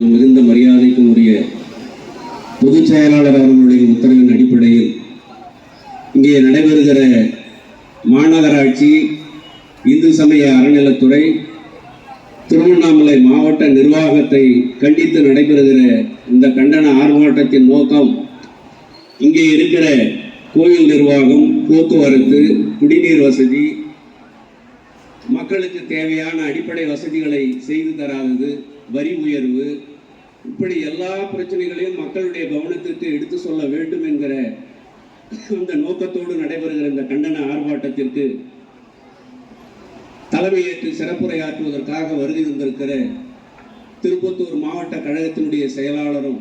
மிகுந்த மரியாதைக்கும் உரிய பொதுச் செயலாளர் அவர்களுடைய உத்தரவின் அடிப்படையில் இங்கே நடைபெறுகிற மாநகராட்சி இந்து சமய அறநிலத்துறை திருவண்ணாமலை மாவட்ட நிர்வாகத்தை கண்டித்து நடைபெறுகிற இந்த கண்டன ஆர்ப்பாட்டத்தின் நோக்கம் இங்கே இருக்கிற கோயில் நிர்வாகம் போக்குவரத்து குடிநீர் வசதி மக்களுக்கு தேவையான அடிப்படை வசதிகளை செய்து தராதது. வரி உயர்வு இப்படி எல்லா பிரச்சனைகளையும் மக்களுடைய கவனத்திற்கு எடுத்து சொல்ல வேண்டும் என்கிற அந்த நோக்கத்தோடு நடைபெறுகிற இந்த கண்டன ஆர்ப்பாட்டத்திற்கு தலைமையேற்று சிறப்புரையாற்றுவதற்காக வருகை தந்திருக்கிற திருப்பத்தூர் மாவட்ட கழகத்தினுடைய செயலாளரும்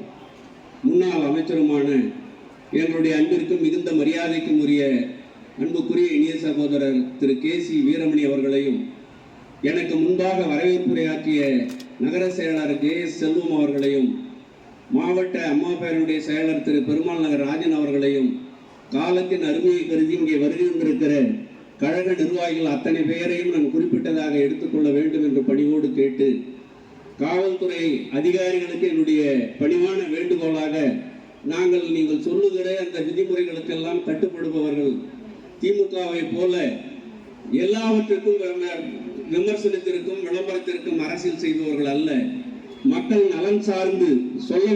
முன்னாள் அமைச்சருமான எங்களுடைய அன்பிற்கும் மிகுந்த மரியாதைக்கும் உரிய அன்புக்குரிய இனிய சகோதரர் திரு கே சி வீரமணி அவர்களையும் எனக்கு முன்பாக வரவேற்புரையாற்றிய நகர செயலாளர் கே எஸ் செல்வம் அவர்களையும் மாவட்ட அம்மா பேரனுடைய செயலர் திரு பெருமாள் நகர் ராஜன் அவர்களையும் காலத்தின் அருமையை கருதி இங்கே வருகின்றிருக்கிற கழக நிர்வாகிகள் அத்தனை பெயரையும் நான் குறிப்பிட்டதாக எடுத்துக்கொள்ள வேண்டும் என்று பணிவோடு கேட்டு காவல்துறை அதிகாரிகளுக்கு என்னுடைய பணிவான வேண்டுகோளாக நாங்கள் நீங்கள் சொல்லுகிற அந்த விதிமுறைகளுக்கெல்லாம் கட்டுப்படுபவர்கள் திமுகவை போல எல்லாவற்றுக்கும் விமர்சனத்திற்கும் விளம்பரத்திற்கும் அரசியல் செய்பவர்கள் அல்ல. மக்கள் நலன் சார்ந்து சொல்ல